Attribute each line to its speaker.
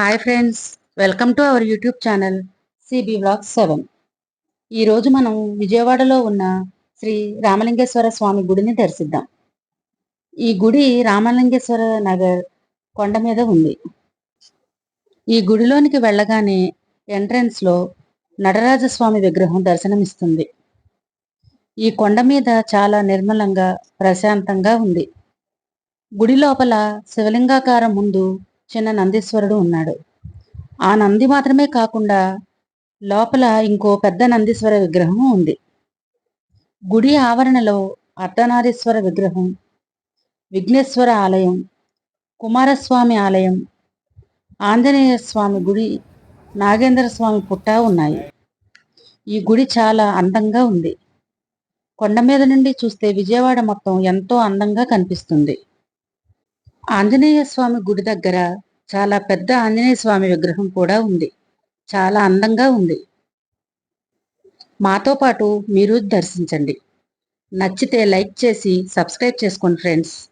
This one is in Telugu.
Speaker 1: Hi friends welcome to our YouTube channel CB blog seven ఈరోజు మనం విజయవాడలో ఉన్న శ్రీ రామలింగేశ్వర స్వామి గుడిని దర్శిద్దాం. ఈ గుడి రామలింగేశ్వర నగర్ కొండ మీద ఉంది. ఈ గుడిలోనికి వెళ్ళగానే ఎంట్రన్స్లో నటరాజస్వామి విగ్రహం దర్శనమిస్తుంది. ఈ కొండ మీద చాలా నిర్మలంగా ప్రశాంతంగా ఉంది. గుడి లోపల శివలింగాకారం ముందు చిన్న నందీశ్వరుడు ఉన్నాడు. ఆ నంది మాత్రమే కాకుండా లోపల ఇంకో పెద్ద నందీశ్వర విగ్రహం ఉంది. గుడి ఆవరణలో అర్ధనారీశ్వర విగ్రహం విఘ్నేశ్వర ఆలయం కుమారస్వామి ఆలయం ఆంజనేయ స్వామి గుడి నాగేంద్ర స్వామి పుట్ట ఉన్నాయి. ఈ గుడి చాలా అందంగా ఉంది. కొండ మీద నుండి చూస్తే విజయవాడ మొత్తం ఎంతో అందంగా కనిపిస్తుంది. ఆంజనేయ స్వామి గుడి దగ్గర చాలా పెద్ద ఆంజనేయ స్వామి విగ్రహం కూడా ఉంది. చాలా అందంగా ఉంది. మాతో పాటు మీరు దర్శించండి. నచ్చితే లైక్ చేసి సబ్స్క్రైబ్ చేసుకోండి ఫ్రెండ్స్.